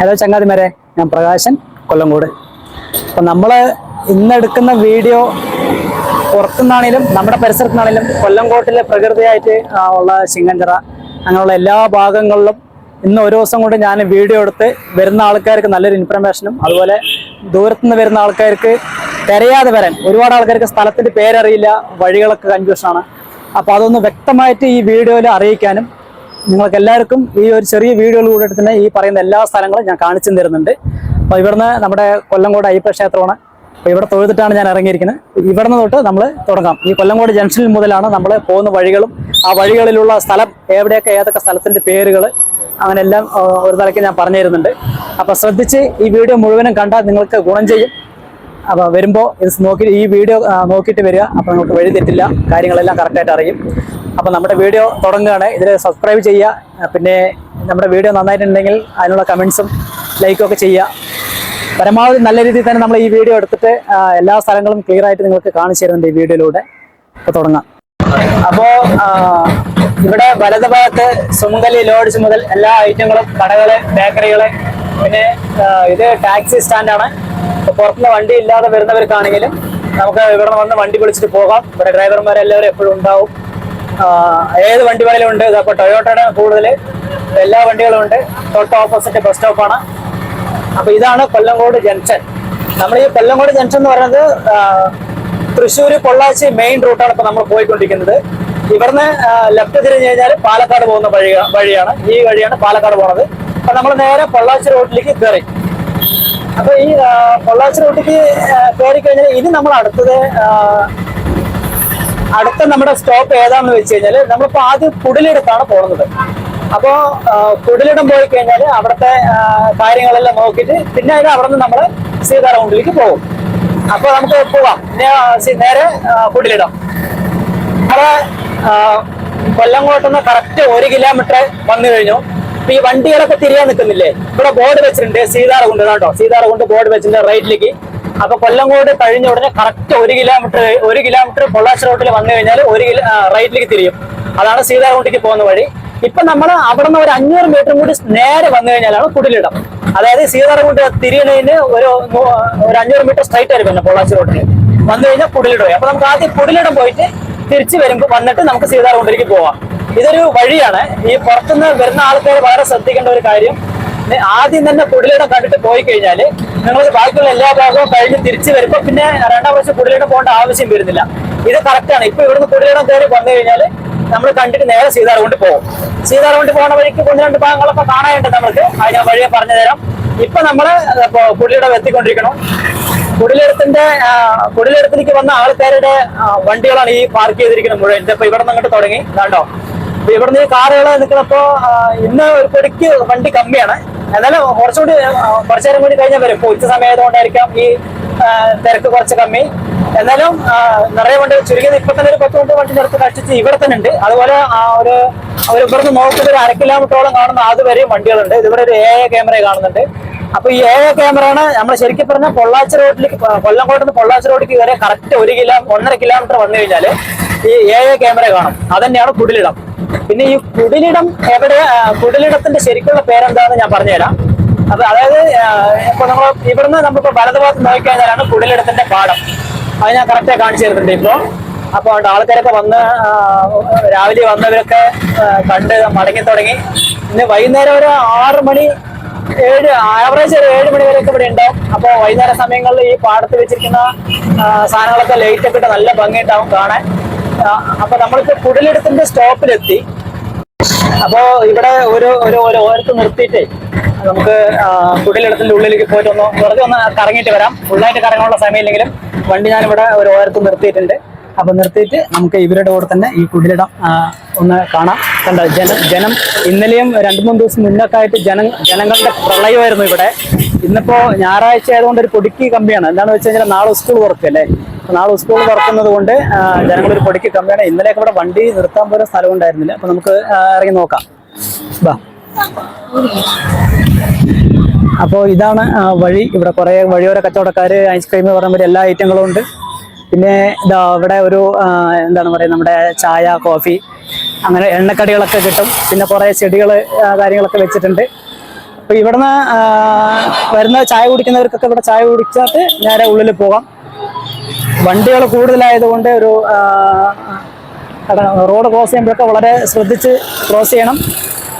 Hello ചങ്ങാതിമാരെ ഞാൻ പ്രകാശൻ കൊല്ലംകോട് അപ്പം നമ്മൾ ഇന്നെടുക്കുന്ന വീഡിയോ പുറത്തുനിന്നാണെങ്കിലും നമ്മുടെ പരിസരത്തുനിന്നാണെങ്കിലും കൊല്ലംകോട്ടിലെ പ്രകൃതിയായിട്ട് ഉള്ള ശിങ്കഞ്ചിറ അങ്ങനെയുള്ള എല്ലാ ഭാഗങ്ങളിലും ഇന്ന് ഒരു ദിവസം കൊണ്ട് ഞാൻ വീഡിയോ എടുത്ത് വരുന്ന ആൾക്കാർക്ക് നല്ലൊരു ഇൻഫർമേഷനും അതുപോലെ ദൂരത്തുനിന്ന് വരുന്ന ആൾക്കാർക്ക് തിരയാതെ വരാൻ ഒരുപാട് ആൾക്കാർക്ക് സ്ഥലത്തിന്റെ പേരറിയില്ല വഴികളൊക്കെ കൺഫ്യൂഷനാണ് അപ്പോൾ അതൊന്ന് വ്യക്തമായിട്ട് ഈ വീഡിയോയിൽ അറിയിക്കാനും നിങ്ങൾക്ക് എല്ലാവർക്കും ഈ ഒരു ചെറിയ വീഡിയോയിലൂടെ തന്നെ ഈ പറയുന്ന എല്ലാ സ്ഥലങ്ങളും ഞാൻ കാണിച്ചു തരുന്നുണ്ട്. അപ്പോൾ ഇവിടുന്ന് നമ്മുടെ കൊല്ലംകോട് അയ്യപ്പ ക്ഷേത്രമാണ്. അപ്പോൾ ഇവിടെ തൊഴുതിട്ടാണ് ഞാൻ ഇറങ്ങിയിരിക്കുന്നത്. ഇവിടുന്ന് തൊട്ട് നമ്മൾ തുടങ്ങാം. ഈ കൊല്ലംകോട് ജംഗ്ഷനിൽ മുതലാണ് നമ്മൾ പോകുന്ന വഴികളും ആ വഴികളിലുള്ള സ്ഥലം എവിടെയൊക്കെ ഏതൊക്കെ സ്ഥലത്തിന്റെ പേരുകൾ അങ്ങനെയെല്ലാം ഒരു തലയ്ക്ക് ഞാൻ പറഞ്ഞു തരുന്നുണ്ട് അപ്പോൾ ശ്രദ്ധിച്ച് ഈ വീഡിയോ മുഴുവനും കണ്ടാൽ നിങ്ങൾക്ക് ഗുണം ചെയ്യും. അപ്പോൾ വരുമ്പോ നോക്കി ഈ വീഡിയോ നോക്കിയിട്ട് വരിക. അപ്പോൾ നമുക്ക് വഴി തെറ്റില്ല. കാര്യങ്ങളെല്ലാം കറക്റ്റായിട്ട് അറിയും. അപ്പോൾ നമ്മുടെ വീഡിയോ തുടങ്ങുകയാണ്. ഇതിൽ സബ്സ്ക്രൈബ് ചെയ്യുക. പിന്നെ നമ്മുടെ വീഡിയോ നന്നായിട്ടുണ്ടെങ്കിൽ അതിനുള്ള കമൻസും ലൈക്കും ഒക്കെ ചെയ്യുക. പരമാവധി നല്ല രീതിയിൽ തന്നെ നമ്മൾ ഈ വീഡിയോ എടുത്തിട്ട് എല്ലാ സ്ഥലങ്ങളും ക്ലിയർ ആയിട്ട് നിങ്ങൾക്ക് കാണിച്ചു തരുന്നുണ്ട് ഈ വീഡിയോയിലൂടെ. അപ്പോൾ തുടങ്ങാം. അപ്പോൾ ഇവിടെ വലത് ഭാഗത്ത് സുമംഗലി ലോഡ്ജ് മുതൽ എല്ലാ ഐറ്റങ്ങളും കടകൾ ബേക്കറികൾ പിന്നെ ഇത് ടാക്സി സ്റ്റാൻഡാണ് പുറത്തുനിന്ന് വണ്ടി ഇല്ലാതെ വരുന്നവർക്കാണെങ്കിലും നമുക്ക് ഇവിടെ വന്ന് വണ്ടി വിളിച്ചിട്ട് പോകാം. ഇവിടെ ഡ്രൈവർമാരെല്ലാവരും എപ്പോഴും ഉണ്ടാവും. ഏത് വണ്ടി വേണേലും ഉണ്ട്. ഇതപ്പോൾ ടൊയോട്ടയുടെ കൂടുതൽ. എല്ലാ വണ്ടികളും ഉണ്ട്. തൊട്ട് ഓപ്പോസിറ്റ് ബസ് സ്റ്റോപ്പാണ്. അപ്പോൾ ഇതാണ് കൊല്ലംകോട് ജംഗ്ഷൻ. നമ്മൾ ഈ കൊല്ലംകോട് ജംഗ്ഷൻ എന്ന് പറയുന്നത് തൃശ്ശൂർ പൊള്ളാച്ചി മെയിൻ റൂട്ടാണ് ഇപ്പൊ നമ്മൾ പോയിക്കൊണ്ടിരിക്കുന്നത്. ഇവിടുന്ന് ലെഫ്റ്റ് തിരിഞ്ഞു കഴിഞ്ഞാൽ പാലക്കാട് പോകുന്ന വഴി വഴിയാണ്. ഈ വഴിയാണ് പാലക്കാട് പോണത്. അപ്പൊ നമ്മൾ നേരെ പൊള്ളാച്ചി റോഡിലേക്ക് കയറി അപ്പൊ ഈ പൊള്ളാച്ചി റൂട്ടിക്ക് കയറി കഴിഞ്ഞാൽ ഇനി നമ്മൾ അടുത്തത് അടുത്ത നമ്മുടെ സ്റ്റോപ്പ് ഏതാണെന്ന് വെച്ച് കഴിഞ്ഞാൽ നമ്മളിപ്പോ ആദ്യം കുടിലിടത്താണ് പോകുന്നത് അപ്പോ ആ, കുടിലിടം പോയി കഴിഞ്ഞാൽ അവിടുത്തെ കാര്യങ്ങളെല്ലാം നോക്കിയിട്ട് പിന്നെ അതിന് അവിടെ നിന്ന് നമ്മൾ സീതാറൗണ്ടിലേക്ക് പോകും. അപ്പൊ നമുക്ക് പോവാം. നേരെ കുടിലിടം. നമ്മുടെ ആ, കൊല്ലങ്കോട്ടുനിന്ന് കറക്റ്റ് ഒരു കിലോമീറ്റർ വന്നു കഴിഞ്ഞു. ഇപ്പൊ ഈ വണ്ടികളൊക്കെ തിരിയാൻ നിൽക്കുന്നില്ലേ? ഇവിടെ ബോർഡ് വെച്ചിട്ടുണ്ട് സീതാറകുണ്ട് കേട്ടോ സീതാറകുണ്ട് ബോർഡ് വെച്ചിട്ടുണ്ട് റൈറ്റിലേക്ക് അപ്പൊ കൊല്ലങ്കോട് കഴിഞ്ഞ ഉടനെ കറക്റ്റ് ഒരു കിലോമീറ്റർ ഒരു കിലോമീറ്റർ പൊള്ളാച്ച റോട്ടിൽ വന്നു കഴിഞ്ഞാൽ ഒരു കിലോ റൈറ്റിലേക്ക് തിരിയും. അതാണ് സീതാറകുണ്ടിക്ക് പോകുന്ന വഴി. ഇപ്പൊ നമ്മൾ അവിടെ ഒരു അഞ്ഞൂറ് മീറ്റർ കൂടി നേരെ വന്നു കഴിഞ്ഞാലാണ് കുടിലിടം. അതായത് സീതാറകുണ്ട് തിരിയണതിന് ഒരു ഒരു അഞ്ഞൂറ് മീറ്റർ സ്ട്രൈറ്റ് ആയിരിക്കും പിന്നെ പൊള്ളാച്ചി റോട്ടിൽ വന്നു കഴിഞ്ഞാൽ കുടിലിടം അപ്പൊ നമുക്ക് ആദ്യം കുടിലിടം പോയിട്ട് തിരിച്ചു വരുമ്പോൾ വന്നിട്ട് നമുക്ക് സീതാറകുണ്ടിലേക്ക് പോവാം. ഇതൊരു വഴിയാണ്. ഈ പുറത്തുനിന്ന് വരുന്ന ആൾക്കാർ വളരെ ശ്രദ്ധിക്കേണ്ട ഒരു കാര്യം. ആദ്യം തന്നെ കുടിലിടം കണ്ടിട്ട് പോയി കഴിഞ്ഞാൽ നിങ്ങൾ ബാക്കിയുള്ള എല്ലാ ഭാഗവും കഴിഞ്ഞ് തിരിച്ചു വരുമ്പോൾ പിന്നെ രണ്ടാം വർഷം കുടിലിടം പോകേണ്ട ആവശ്യം വരുന്നില്ല. ഇത് കറക്റ്റാണ് ഇപ്പൊ ഇവിടുന്ന് കുടിലിടം കയറി വന്നു കഴിഞ്ഞാൽ നമ്മൾ കണ്ടിട്ട് നേരെ സീതാർകുണ്ട് പോകും. സീതാർകുണ്ട് പോകുന്ന വഴിക്ക് ഒന്ന് രണ്ട് ഭാഗങ്ങളൊക്കെ കാണാനുണ്ട് നമുക്ക് അത് ഞാൻ വഴിയെ പറഞ്ഞു തരാം. ഇപ്പൊ നമ്മൾ കുടിലിടം എത്തിക്കൊണ്ടിരിക്കണം കുടിലെടുത്തിന്റെ കുടിലെടുത്തിലേക്ക് വന്ന ആൾക്കാരുടെ വണ്ടികളാണ് ഈ പാർക്ക് ചെയ്തിരിക്കുന്നത് മുഴുവൻ. ഇപ്പൊ ഇവിടെ നിന്ന് അങ്ങോട്ട് തുടങ്ങി. കണ്ടോ? ഇവിടുന്ന് കാറുകൾ നിൽക്കുന്നപ്പോ ഇന്ന് ഒരു പൊടിക്ക് വണ്ടി കമ്മിയാണ്. എന്നാലും കുറച്ചുകൂടി കുറച്ചു നേരം കൂടി കഴിഞ്ഞാൽ വരും. ഇപ്പോൾ ഉച്ച സമയമായതുകൊണ്ടായിരിക്കാം ഈ തിരക്ക് കുറച്ച് കമ്മി. എന്നാലും നിറയെ വണ്ടി ചുരുങ്ങിയത് ഇപ്പൊ തന്നെ ഒരു പത്ത് കൊണ്ട് വണ്ടി നിർത്തി കഷ്ടിച്ച് ഇവിടെ തന്നെ ഉണ്ട്. അതുപോലെ ഒരു അവർ ഇവിടുന്ന് നോക്കുന്ന ഒരു അര കിലോമീറ്ററോളം കാണുന്ന അതുവരെയും വണ്ടികളുണ്ട്. ഇതിവിടെ ഒരു എ ക്യാമറ കാണുന്നുണ്ട്. അപ്പൊ ഈ ഏഴ ക്യാമറയാണ് നമ്മൾ ശരിക്കും പറഞ്ഞാൽ പൊള്ളാച്ചി റോഡിലേക്ക് കൊല്ലംകോട്ട് നിന്ന് പൊള്ളാച്ചി റോഡിലേക്ക് വരെ കറക്റ്റ് ഒരു കിലോ ഒന്നര കിലോമീറ്റർ വന്നു കഴിഞ്ഞാൽ ഈ ഏഴ ക്യാമറ കാണും. അതന്നെയാണ് കുടിലിടം. പിന്നെ ഈ കുടിലിടം എവിടെ കുടിലിടത്തിന്റെ ശരിക്കുള്ള പേരെന്താന്ന് ഞാൻ പറഞ്ഞുതരാം. അപ്പൊ അതായത് ഇപ്പൊ നമ്മൾ ഇവിടുന്ന് നമ്മളിപ്പോ വലതുഭാഗത്ത് നോക്കിക്കഴിഞ്ഞാലാണ് കുടിലിടത്തിന്റെ പാടം. അത് ഞാൻ കറക്റ്റായി കാണിച്ചു തരുന്നുണ്ട് ഇപ്പോ. അപ്പൊ ആൾക്കാരൊക്കെ വന്ന് രാവിലെ വന്നവരൊക്കെ കണ്ട് മടങ്ങി തുടങ്ങി. പിന്നെ വൈകുന്നേരം ഒരു ആറ് മണി ഏഴ് ആവറേജ് ഒരു ഏഴ് മണി വരെയൊക്കെ ഇവിടെ ഉണ്ടാവും. അപ്പോൾ വൈകുന്നേര സമയങ്ങളിൽ ഈ പാടത്ത് വെച്ചിരിക്കുന്ന സാധനങ്ങളൊക്കെ ലൈറ്റ് ഒക്കെ ഇട്ട് നല്ല ഭംഗിയുണ്ടാവും കാണാൻ. അപ്പൊ നമ്മൾക്ക് കുടലെടുത്തിന്റെ സ്റ്റോപ്പിലെത്തി. അപ്പോ ഇവിടെ ഒരു ഒരു ഒരു ഓരത്ത് നിർത്തിയിട്ട് നമുക്ക് കുടലെടുത്തിന്റെ ഉള്ളിലേക്ക് പോയിട്ട് ഒന്ന് വെറുതെ ഒന്ന് കറങ്ങിയിട്ട് വരാം. ഫുള്ളായിട്ട് കറങ്ങാനുള്ള സമയമില്ലെങ്കിലും വണ്ടി ഞാൻ ഇവിടെ ഒരു ഓരത്ത് നിർത്തിയിട്ടുണ്ട്. അപ്പൊ നിർത്തിയിട്ട് നമുക്ക് ഇവരുടെ കൂടെ തന്നെ ഈ കുടിലിടം ഒന്ന് കാണാം. കണ്ട ജനം ജനം ഇന്നലെയും രണ്ടു മൂന്ന് ദിവസം മുന്നൊക്കെ ആയിട്ട് ജന ജനങ്ങളുടെ പ്രളയമായിരുന്നു ഇവിടെ. ഇന്നിപ്പോ ഞായറാഴ്ച ആയതുകൊണ്ട് ഒരു പൊടിക്ക് കമ്മിയാണ് എന്താണെന്ന് വെച്ച് കഴിഞ്ഞാൽ നാളെ സ്കൂൾ തുറക്കല്ലേ അല്ലേ? നാളെ സ്കൂൾ തുറക്കുന്നത് കൊണ്ട് ജനങ്ങൾ ഒരു പൊടിക്ക് കമ്മിയാണ് ഇന്നലെയൊക്കെ ഇവിടെ വണ്ടി നിർത്താൻ പോലും സ്ഥലം ഉണ്ടായിരുന്നില്ല. അപ്പൊ നമുക്ക് ഇറങ്ങി നോക്കാം. ബാ. അപ്പോൾ ഇതാണ് വഴി. ഇവിടെ കുറേ വഴിയോര കച്ചവടക്കാർ ഐസ്ക്രീം പറഞ്ഞ പോലെ എല്ലാ ഐറ്റങ്ങളും ഉണ്ട്. പിന്നെ ഇതാ ഇവിടെ ഒരു എന്താണ് പറയുക നമ്മുടെ ചായ കോഫി അങ്ങനെ എണ്ണക്കടികളൊക്കെ കിട്ടും. പിന്നെ കുറേ ചെടികൾ കാര്യങ്ങളൊക്കെ വെച്ചിട്ടുണ്ട്. അപ്പൊ ഇവിടുന്ന് വരുന്ന ചായ കുടിക്കുന്നവർക്കൊക്കെ ഇവിടെ ചായ കുടിച്ചിട്ട് നേരെ ഉള്ളിൽ പോകാം. വണ്ടികൾ കൂടുതലായതുകൊണ്ട് ഒരു റോഡ് ക്രോസ് ചെയ്യുമ്പോഴൊക്കെ വളരെ ശ്രദ്ധിച്ച് ക്രോസ് ചെയ്യണം.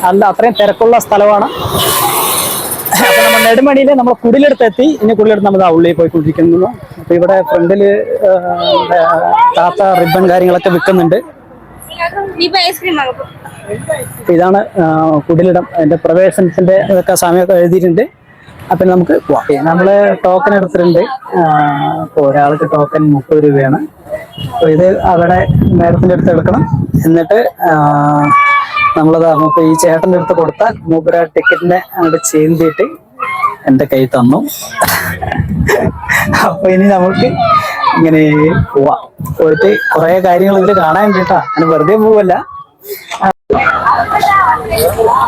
അല്ല അത്രയും തിരക്കുള്ള സ്ഥലമാണ്. അപ്പൊ നമ്മൾ നെടുമണിയിൽ നമ്മൾ കുടിലെടുത്ത് എത്തി ഇനി കുടിലെടുത്ത് നമ്മൾ ആ ഉള്ളിൽ പോയി കുടിക്കുന്നു അപ്പൊ ഇവിടെ ഫ്രണ്ടിൽ താത്ത റിബൺ കാര്യങ്ങളൊക്കെ വിൽക്കുന്നുണ്ട്. ഇതാണ് കുടിലിടം. അതിന്റെ പ്രവേശനത്തിന്റെ ഇതൊക്കെ സമയമൊക്കെ എഴുതിയിട്ടുണ്ട്. അപ്പൊ നമുക്ക് പോവാം. നമ്മൾ ടോക്കൺ എടുത്തിട്ടുണ്ട്. അപ്പോൾ അപ്പൊ ഒരാൾക്ക് ടോക്കൺ മുപ്പത് രൂപയാണ്. അപ്പോൾ ഇത് അവിടെ മേഡത്തിന്റെ അടുത്ത് എടുക്കണം. എന്നിട്ട് നമ്മളത് നമുക്ക് ഈ ചേട്ടന്റെ അടുത്ത് കൊടുത്താൽ മൂപ്പര ടിക്കറ്റിനെ അങ്ങോട്ട് ചേന്തിയിട്ട് എന്റെ കൈ തന്നു. അപ്പൊ ഇനി നമുക്ക് ഇങ്ങനെ പോവാം. പോയിട്ട് കുറേ കാര്യങ്ങൾ ഇതിൽ കാണാൻ കേട്ടാ. അങ്ങനെ വെറുതെ പോവല്ല.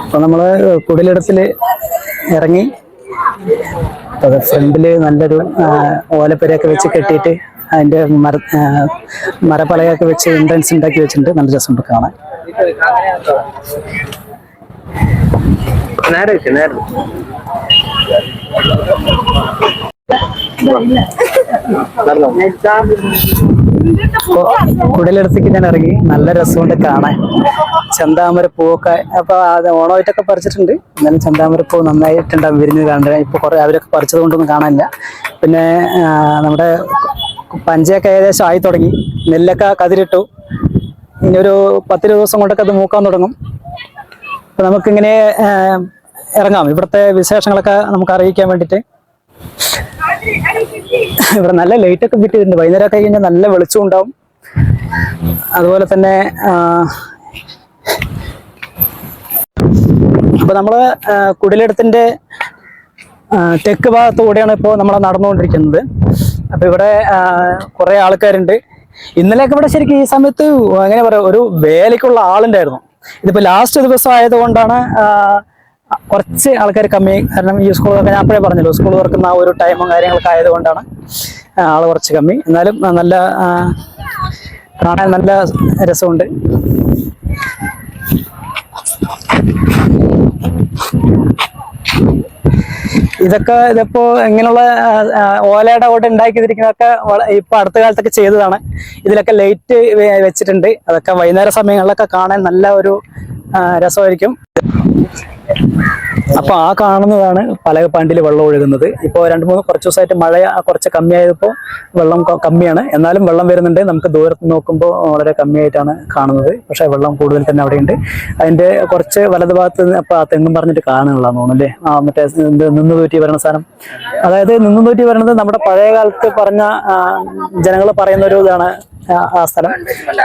അപ്പൊ നമ്മൾ കുടിലിടത്തിൽ ഇറങ്ങി അത് ഫ്രണ്ടിൽ നല്ലൊരു ഓലപ്പരയൊക്കെ വെച്ച് കെട്ടിയിട്ട് അതിന്റെ മര മരപ്പലയൊക്കെ വെച്ച് എൻട്രൻസ് ഉണ്ടാക്കി വെച്ചിട്ടുണ്ട് നല്ല രസമുണ്ട് കാണാൻ. നടന്നോ? അപ്പൊ ഞാൻ ഇറങ്ങി. നല്ല രസമുണ്ട് കാണാൻ. ചന്താമര പൂവൊക്കെ അപ്പൊ ഓണമായിട്ടൊക്കെ പറിച്ചിട്ടുണ്ട്. എന്നാലും ചന്താമര പൂ നന്നായിട്ടുണ്ടാവും വിരിഞ്ഞ് കാണാൻ. ഇപ്പൊ കുറെ അവരൊക്കെ പറിച്ചത് കൊണ്ടൊന്നും കാണാനില്ല. പിന്നെ നമ്മുടെ പഞ്ചയൊക്കെ ഏകദേശം ആയി തുടങ്ങി. നെല്ലൊക്കെ കതിരിട്ടു. ഇനി ഒരു പത്തിരു ദിവസം കൊണ്ടൊക്കെ അത് മൂക്കാൻ തുടങ്ങും. അപ്പൊ നമുക്കിങ്ങനെ ഇറങ്ങാം. ഇവിടുത്തെ വിശേഷങ്ങളൊക്കെ നമുക്ക് അറിയിക്കാൻ വേണ്ടിയിട്ട്. ഇവിടെ നല്ല ലൈറ്റ് ഒക്കെ വിട്ടിട്ടുണ്ട് വൈകുന്നേരം ഒക്കെ കഴിഞ്ഞാൽ നല്ല വെളിച്ചം ഉണ്ടാവും. അതുപോലെ തന്നെ അപ്പൊ നമ്മൾ കുടിലെടുത്തിന്റെ തെക്ക് ഭാഗത്തൂടെയാണ് ഇപ്പോൾ നമ്മൾ നടന്നുകൊണ്ടിരിക്കുന്നത്. അപ്പൊ ഇവിടെ കുറെ ആൾക്കാരുണ്ട്. ഇന്നലെയൊക്കെ ഇവിടെ ശരിക്കും ഈ സമയത്ത് എങ്ങനെ പറയാ ഒരു വേലയ്ക്കുള്ള ആളുണ്ടായിരുന്നു. ഇതിപ്പോ ലാസ്റ്റ് ദിവസം ആയതുകൊണ്ടാണ് കുറച്ച് ആൾക്കാർ കമ്മി കാരണം ഈ സ്കൂളൊക്കെ ഞാൻ അപ്പോഴേ പറഞ്ഞല്ലോ സ്കൂൾ തുറക്കുന്ന ആ ഒരു ടൈമും കാര്യങ്ങളൊക്കെ ആയതുകൊണ്ടാണ് ആൾ കുറച്ച് കമ്മി. എന്നാലും നല്ല കാണാൻ നല്ല രസമുണ്ട്. ഇതൊക്കെ ഇതിപ്പോ ഇങ്ങനെയുള്ള ഓലയുടെ കൂടെ ഉണ്ടാക്കിയിരിക്കുന്നതൊക്കെ ഇപ്പൊ അടുത്ത കാലത്തൊക്കെ ചെയ്തതാണ്. ഇതിലൊക്കെ ലൈറ്റ് വെച്ചിട്ടുണ്ട്. അതൊക്കെ വൈകുന്നേര സമയങ്ങളിലൊക്കെ കാണാൻ നല്ല ഒരു രസമായിരിക്കും. അപ്പൊ ആ കാണുന്നതാണ് പല പണ്ടിൽ വെള്ളം ഒഴുകുന്നത്. ഇപ്പോൾ രണ്ട് മൂന്ന് കുറച്ച് ദിവസമായിട്ട് മഴ കുറച്ച് കമ്മിയായപ്പോൾ വെള്ളം കമ്മിയാണ്. എന്നാലും വെള്ളം വരുന്നുണ്ട്. നമുക്ക് ദൂരത്ത് നോക്കുമ്പോൾ വളരെ കമ്മിയായിട്ടാണ് കാണുന്നത്. പക്ഷേ വെള്ളം കൂടുതൽ തന്നെ അവിടെയുണ്ട്. അതിന്റെ കുറച്ച് വലത് ഭാഗത്ത് നിന്ന് അപ്പൊ ആ തെങ്ങും പറഞ്ഞിട്ട് കാണുന്നുള്ളതെന്ന് തോന്നുന്നു അല്ലേ? ആ മറ്റേ നിന്ന് തൂറ്റി വരണ സാധനം. അതായത് നിന്ന് തൂറ്റി വരണത് നമ്മുടെ പഴയ കാലത്ത് പറഞ്ഞ ജനങ്ങൾ പറയുന്ന ഒരു ഇതാണ് ആ- സ്ഥലം.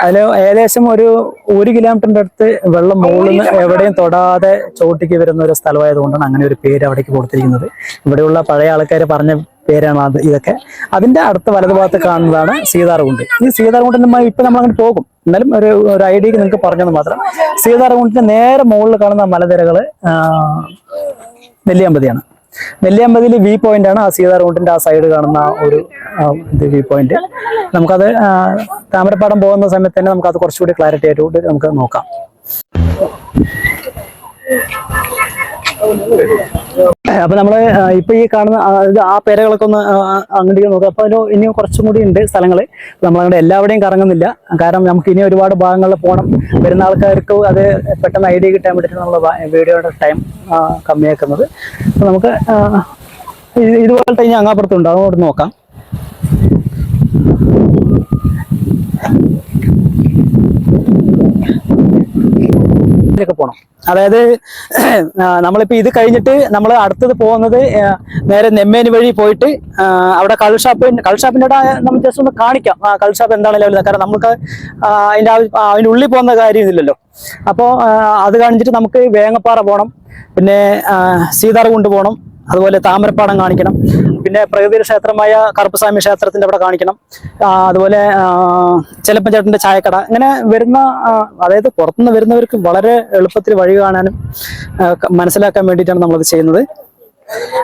അതിൽ ഏകദേശം ഒരു ഒരു കിലോമീറ്ററിന്റെ അടുത്ത് വെള്ളം മുകളിൽ നിന്ന് എവിടെയും തൊടാതെ ചോട്ടിക്ക് വരുന്ന ഒരു സ്ഥലമായതുകൊണ്ടാണ് അങ്ങനെ ഒരു പേര് അവിടേക്ക് കൊടുത്തിരിക്കുന്നത്. ഇവിടെയുള്ള പഴയ ആൾക്കാർ പറഞ്ഞ പേരാണ് അത് ഇതൊക്കെ. അതിന്റെ അടുത്ത വലതുഭാഗത്ത് കാണുന്നതാണ് സീതാർകുണ്ട് ഈ സീതാർകുണ്ടിന്റെ മ- ഇപ്പൊ നമ്മൾ അങ്ങനെ പോകും. എന്നാലും ഒരു ഒരു ഐഡിയക്ക് നിങ്ങൾക്ക് പറഞ്ഞത് മാത്രം. സീതാർകുണ്ടിന്റെ നേരെ മുകളിൽ കാണുന്ന മലനിരകൾ നെല്ലിയമ്പതിയാണ്. നെല്ലിയാമ്പതിയാണ് വി പോയിന്റ് ആണ്. ആ സീതാർകുണ്ടിന്റെ ആ സൈഡ് കാണുന്ന ഒരു ഇത് വ്യൂ പോയിന്റ് നമുക്കത് താമരപ്പാടം പോകുന്ന സമയത്ത് തന്നെ നമുക്ക് അത് കുറച്ചുകൂടി ക്ലാരിറ്റി ആയിട്ട് നമുക്ക് നോക്കാം. അപ്പൊ നമ്മൾ ഇപ്പൊ ഈ കാണുന്ന ആ, പേരകളൊക്കെ ഒന്ന് അങ്ങോട്ടേക്ക് നോക്കാം. അപ്പൊ അതിന് ഇനിയും കുറച്ചും കൂടി ഉണ്ട് സ്ഥലങ്ങൾ നമ്മൾ അങ്ങോട്ട് എല്ലാവിടെയും കറങ്ങുന്നില്ല. കാരണം നമുക്ക് ഇനി ഒരുപാട് ഭാഗങ്ങളിൽ പോകണം വരുന്ന ആൾക്കാർക്ക് അത് പെട്ടെന്ന് ഐഡിയ കിട്ടാൻ വേണ്ടിയിട്ട് നമ്മൾ വീഡിയോയുടെ ടൈം കമ്മിയാക്കുന്നത്. നമുക്ക് ഇതുപോലത്തെ ഇനി അങ്ങാപ്പുറത്തുണ്ട്. അതുകൊണ്ട് നോക്കാം. ഇതിലൊക്കെ പോകണം അതായത് നമ്മളിപ്പോ ഇത് കഴിഞ്ഞിട്ട് നമ്മൾ അടുത്തത് പോകുന്നത് നേരെ നെമ്മേനി വഴി പോയിട്ട് അവിടെ കൾഷാപ്പ് കൾഷാപ്പിന്റെ കൾ ഷാപ്പിന്റെ അവിടെ നമ്മൾ ജസ്റ്റ് ഒന്ന് കാണിക്കാം. ആ കൾ എന്താണ് ലെവൽ കാരണം നമുക്ക് അതിന്റെ അതിന്റെ ഉള്ളിൽ പോകുന്ന കാര്യമില്ലല്ലോ അപ്പോൾ അത് കാണിച്ചിട്ട് നമുക്ക് വേങ്ങപ്പാറ പോകണം പിന്നെ സീതാർകുണ്ട് പോകണം അതുപോലെ താമരപ്പാടം കാണിക്കണം. പിന്നെ പ്രകൃതി ക്ഷേത്രമായ കറുപ്പസ്വാമി ക്ഷേത്രത്തിന്റെ അവിടെ കാണിക്കണം. അതുപോലെ ചെലപ്പൻ ചേട്ടന്റെ ചായക്കട. ഇങ്ങനെ വരുന്ന അതായത് പുറത്തുനിന്ന് വരുന്നവർക്ക് വളരെ എളുപ്പത്തിൽ വഴി കാണാനും മനസ്സിലാക്കാൻ വേണ്ടിയിട്ടാണ് നമ്മളത് ചെയ്യുന്നത്.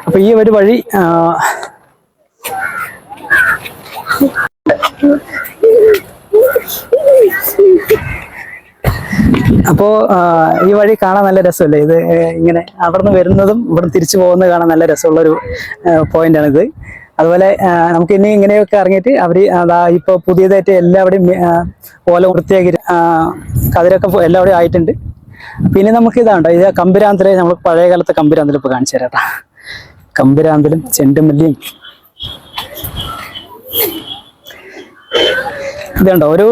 അപ്പൊ ഈ ഒരു വഴി ആ, അപ്പോൾ ഈ വഴി കാണാൻ നല്ല രസമല്ലേ? ഇത് ഇങ്ങനെ അവിടുന്ന് വരുന്നതും ഇവിടെ തിരിച്ചു പോകുന്നത് കാണാൻ നല്ല രസമുള്ള ഒരു പോയിന്റാണ് ഇത് അതുപോലെ നമുക്ക് ഇനി ഇങ്ങനെയൊക്കെ ഇറങ്ങിയിട്ട് അവർ അതാ ഇപ്പോൾ പുതിയതായിട്ട് എല്ലാവിടെയും ഓല വൃത്തിയാക്കി കതിരൊക്കെ എല്ലാവരും ആയിട്ടുണ്ട്. പിന്നെ നമുക്ക് ഇതാണ്ടോ? ഇത് കമ്പിരാന്തൽ നമ്മൾ പഴയ കാലത്തെ കമ്പുരാന്തൽ ഇപ്പൊ കാണിച്ചു തരാം കമ്പിരാന്തലും കമ്പുരാന്തലും ചെണ്ടുമല്ലിയും. ഇതുണ്ടോ? ഒരു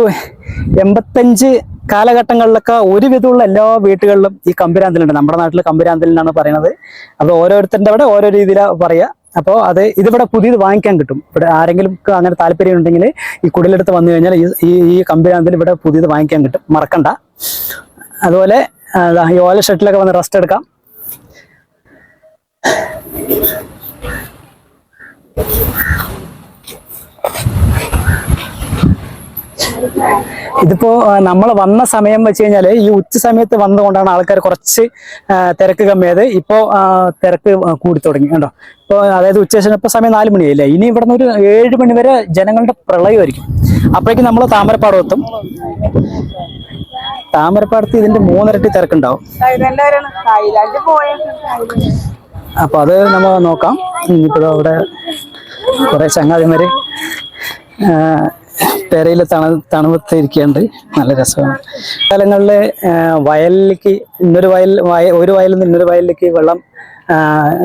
എൺപത്തഞ്ച് കാലഘട്ടങ്ങളിലൊക്കെ ഒരുവിധമുള്ള എല്ലാ വീട്ടുകളിലും ഈ കമ്പുരാന്തലുണ്ട്. നമ്മുടെ നാട്ടിൽ കമ്പുരാന്തൽ എന്നാണ് പറയുന്നത്. അപ്പോൾ ഓരോരുത്തരുടെ അവിടെ ഓരോ രീതിയിലാണ് പറയുക. അപ്പോൾ അത് ഇതിവിടെ പുതിയത് വാങ്ങിക്കാൻ കിട്ടും. ഇവിടെ ആരെങ്കിലും അങ്ങനെ താല്പര്യം ഉണ്ടെങ്കിൽ ഈ കുടിലെടുത്ത് വന്നു കഴിഞ്ഞാൽ ഈ ഈ- കമ്പിരാന്തൽ ഇവിടെ പുതിയത് വാങ്ങിക്കാൻ കിട്ടും. മറക്കണ്ട. അതുപോലെ ഈ ഓല ഷട്ടിലൊക്കെ വന്ന് റെസ്റ്റ് എടുക്കാം. ഇതിപ്പോ നമ്മൾ വന്ന സമയം വെച്ച് കഴിഞ്ഞാൽ ഈ ഉച്ച സമയത്ത് വന്നുകൊണ്ടാണ് ആൾക്കാർ കുറച്ച് തിരക്ക് കമ്മിയത് ഇപ്പോ തിരക്ക് കൂടി തുടങ്ങി കേട്ടോ ഇപ്പോൾ അതായത് ഉച്ചശേഷം ഇപ്പൊ സമയം നാല് മണിയായില്ലേ ഇനി ഇവിടെ നിന്ന് ഒരു ഏഴ് മണി വരെ ജനങ്ങളുടെ പ്രളയമായിരിക്കും. അപ്പോഴേക്കും നമ്മൾ താമരപ്പാടം എത്തും. താമരപ്പാടത്ത് ഇതിന്റെ മൂന്നിരട്ടി തിരക്കുണ്ടാവും. അപ്പൊ അത് നമ്മൾ നോക്കാം. ഇനിയിപ്പോ അവിടെ കുറെ ചങ്ങാതിമാര് പെരയിൽ തണു തണുപത്ത് ഇരിക്കുന്നുണ്ട് നല്ല രസമാണ്. സ്ഥലങ്ങളിൽ വയലിലേക്ക് ഇന്നൊരു വയൽ വയ ഒരു വയലിൽ നിന്ന് ഇന്നൊരു വയലിലേക്ക് വെള്ളം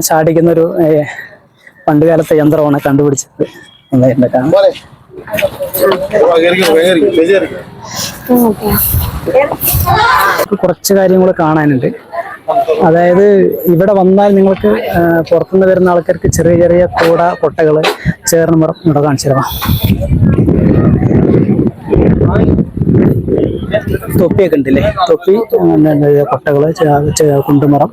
ചാടിക്കുന്നൊരു ചാടിക്കുന്ന ഒരു ഏ, പണ്ട് കാലത്തെ യന്ത്രമാണ് കണ്ടുപിടിച്ചത് കാണാം കുറച്ച് കാര്യങ്ങൾ കാണാനുണ്ട്. അതായത് ഇവിടെ വന്നാൽ നിങ്ങൾക്ക് പുറത്തുനിന്ന് വരുന്ന ആൾക്കാർക്ക് ചെറിയ ചെറിയ കൂട കൊട്ടകൾ ചേർന്ന് ഇവിടെ കാണിച്ചു തരാം തൊപ്പിയൊക്കെ ഉണ്ടല്ലേ? തൊപ്പി കൊട്ടകൾ കുണ്ടുമറം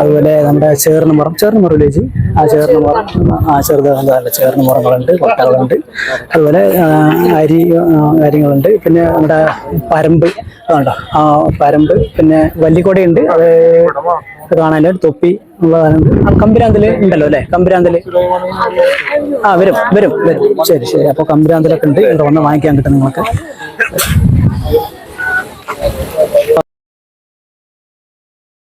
അതുപോലെ നമ്മുടെ ചേർന്ന് മറം. ചേർന്ന് മറം ചേച്ചി? ആ ചേർന്ന് മറം. ആ ചെറുത് എന്താ ചേർന്ന് മറങ്ങളുണ്ട് കൊട്ടകളുണ്ട്. അതുപോലെ അരി കാര്യങ്ങളുണ്ട് പിന്നെ നമ്മുടെ പരമ്പ് വേണ്ട ആ പരമ്പ് പിന്നെ വല്ലിക്കൊടയുണ്ട്. അത് കാണാൻ തൊപ്പി ഉള്ളതാണുണ്ട് ആ കമ്പിരാന്തൽ ഉണ്ടല്ലോ അല്ലേ? കമ്പിരാന്തൽ. ആ വരും വരും വരും. ശരി ശരി. അപ്പോൾ കമ്പിരാന്തലൊക്കെ ഉണ്ട്. ഇവിടെ വന്ന് വാങ്ങിക്കാൻ കിട്ടും നിങ്ങൾക്ക്.